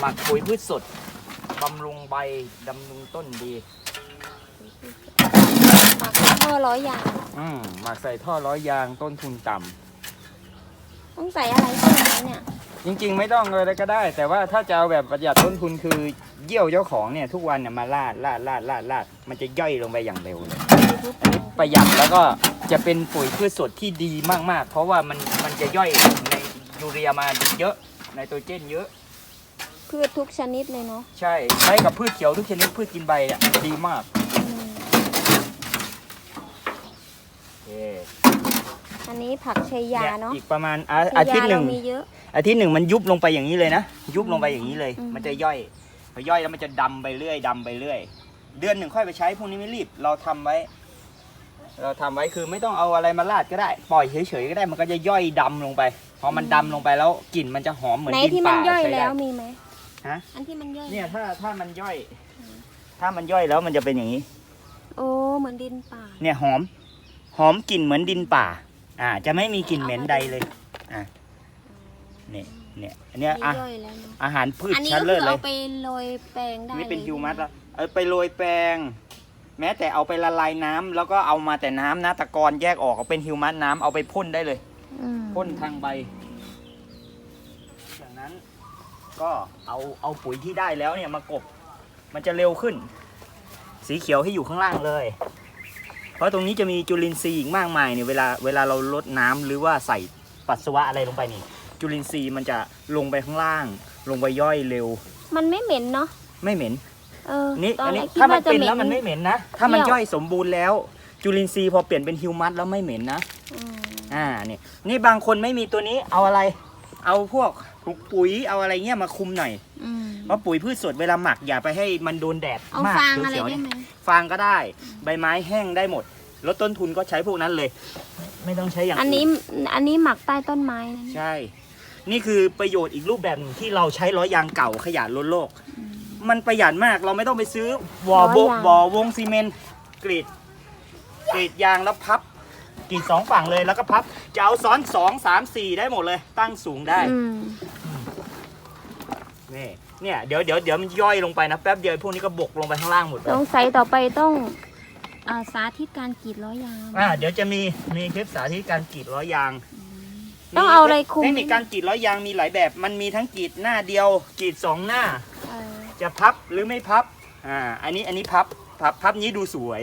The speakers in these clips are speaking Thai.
หมักปุ๋ยพืชสดบำรุงใบบำรุงต้นดี หมักท่อร้อยอย่าง อืมหมักใส่ท่อร้อยยางต้นทุนต่ำต้องใส่อะไรเพิ่มไหมเนี่ย จริง ๆ ไม่ต้องเลยก็ได้ แต่ว่าถ้าจะเอาแบบประหยัดต้นทุนคือเยี่ยวเจ้าของเนี่ยทุกวันเนี่ยมาลาดลาดลาดลาดลาดมันจะย่อยลงไปอย่างเร็วเลย ประหยัดแล้วก็จะเป็นปุ๋ยพืชสดที่ดีมากๆ เพราะว่ามันมันจะย่อย ในยูเรียมาเยอะไนโตรเจนเยอะ พืชทุกชนิดเลยเนาะใช่ใช้กับพืชเขียวทุกชนิดพืชกินใบเนี่ยดีมากอืมโอเคอันนี้ผักชายาเนี่ยเนาะอีกประมาณอาชอาทิตย์หนึ่งเรามีเยอะ อาทิตย์หนึ่งมันยุบลงไปอย่างนี้เลยนะ ยุบลงไปอย่างนี้เลย อืม มันจะย่อยพอย่อยแล้วมันจะดำไปเรื่อยดำไปเรื่อย เดือนหนึ่งค่อยไปใช้พวกนี้ไม่รีบ เราทำไว้ เราทำไว้คือไม่ต้องเอาอะไรมาราดก็ได้ ปล่อยเฉยๆก็ได้มันก็จะย่อยดำลงไปพ อมันดำลงไปแล้วกลิ่นมันจะหอมเหมือนไหนดินที่มันป่าย่อยใช้แล้ได้ วมีไหมฮะ อันที่มันย่อยเนี่ยถ้าถ้ามันย่อย ถ้ามันย่อยแล้วมันจะเป็นอย่างนี้ โอ้เหมือนดินป่า เนี่ยหอม หอมกลิ่นเหมือนดินป่า อ่า จะไม่มีกลิ่นเหม็นใดเลย อะเนี่ยเนี่ยอันเนี้ยมีอะย่อยแล้วเนอะอาหารพืชอันนี้ชั้นก็เลิคืศอเลเอาย ไปโรยแปลงได้นี่เป็นลยฮิวมัสแล้วเอาไปโรยแปลง แม้แต่เอาไปละลายน้ำแล้วก็เอามาแต่น้ำนะตะกอนแยกออกเอาเป็นฮิวมัสน้ำเอาไปพ่นได้เลย อืม พ่นทางใบ จากนั้นก็เอาเอาปุ๋ยที่ได้แล้วเนี่ยมากบ มันจะเร็วขึ้น สีเขียวให้อยู่ข้างล่างเลย เพราะตรงนี้จะมีจุลินทรีย์อีกมากมายเนี่ยเวลาเวลาเราลดน้ำหรือว่าใส่ปัสสาวะอะไรลงไปนี่ จุลินทรีย์มันจะลงไปข้างล่าง ลงไปย่อยเร็ว มันไม่เหม็นเนาะไม่เหม็นเออนี่ตออันนแรนี้กคิดถ้ามันว่าจะเป็นเหม็แล้วมันนไม่เหม็นนะ ถ้ามันเปรี้ยวย่อยสมบูรณ์แล้ว จุลินทรีย์พอเปลี่ยนเป็นฮิวมัสแล้วไม่เหม็นนะ อืมอ่านี่นี่บางคนไม่มีตัวนี้เอาอะไร เอาพวกปุ๋ยเอาอะไรเงี้ยมาคุมหน่อยอืมเพราะปุ๋ยพืชสดเวลาหมักอย่าไปให้มันโดนแดดเอามากฟางอะไรเขียวๆได้เนี่ยไหมฟางก็ได้ ใบไม้แห้งได้หมดลดต้นทุนก็ใช้พวกนั้นเลย ไม่ต้องใช้อย่างอันนี้อื่อันนี้หมักใต้ต้นไม้นะเนี่ยใช่ นี่คือประโยชน์อีกรูปแบบหนึ่งที่เราใช้ล้อยางเก่าขยะล้นโลก มันประหยัดมากเราไม่ต้องไปซื้อวอโบวอวงซีเมนต์กรีดกรีดยางแล้วพับก รีดสองฝั่งเลยแล้วก็พับจะเอาซ้อนสองสามสี่ได้หมดเลย ตั้งสูงได้อืมนี่เนี่ยเดี๋ยวเดี๋ยวเดี๋ยวมันย่อยลงไปนะแป๊บเดียวพวกนี้ก็บกลงไปข้างล่างหมดเลยสงสัยต่อไปต้องอาสาธิตการกรีดร้อยยาง อ่าเดี๋ยวจะมีมีคลิปสาธิตการกรีดล้อยางต้องเอาอะไรคุม เทคนิคการกรีดล้อยางมีหลายแบบ มันมีทั้งกรีดหน้าเดียวกรีดสองหน้า เออจะพับหรือไม่พับ อ่า อันนี้อันนี้พับ พับพับนี้ดูสวย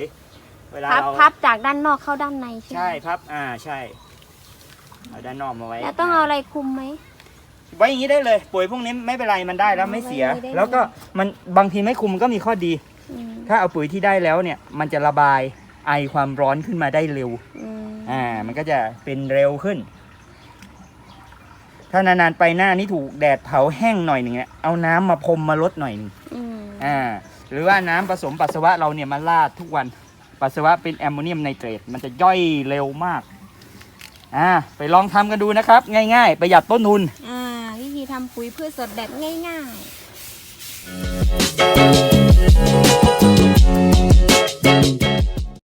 เวลาพับเราพับจากด้านนอกเข้าด้านในใช่ไหมใช่พับอ่าใช่เอาด้านนอกมาไว้แล้วต้องเอาอะไรคุมไหม ไว้อย่างนี้ได้เลยปุ๋ยพวกนี้ไม่เป็นไรมันได้แล้วไม่เสีย ไว้อย่างนี้ได้เลย แล้วก็มันบางทีไม่คุมมันก็มีข้อดี อืมถ้าเอาปุ๋ยที่ได้แล้วเนี่ย มันจะระบายไอความร้อนขึ้นมาได้เร็ว อืมอ่า มันก็จะเป็นเร็วขึ้น ถ้านานๆไปหน้านี่ถูกแดดเผาแห้งหน่อยหนึ่งเนี่ยเอาน้ำมาพรมมาลดหน่อยหนึ่งอืมอ่า หรือว่าน้ำผสมปัสสาวะเราเนี่ยมาราดทุกวัน ปัสสาวะเป็นแอมโมเนียมไนเตรตมันจะย่อยเร็วมากอ่าไปลองทำกันดูนะครับ ง่าย ๆ ประหยัดต้นทุน อ่า วิธีทำปุ๋ยพืชสดแบบง่ายๆ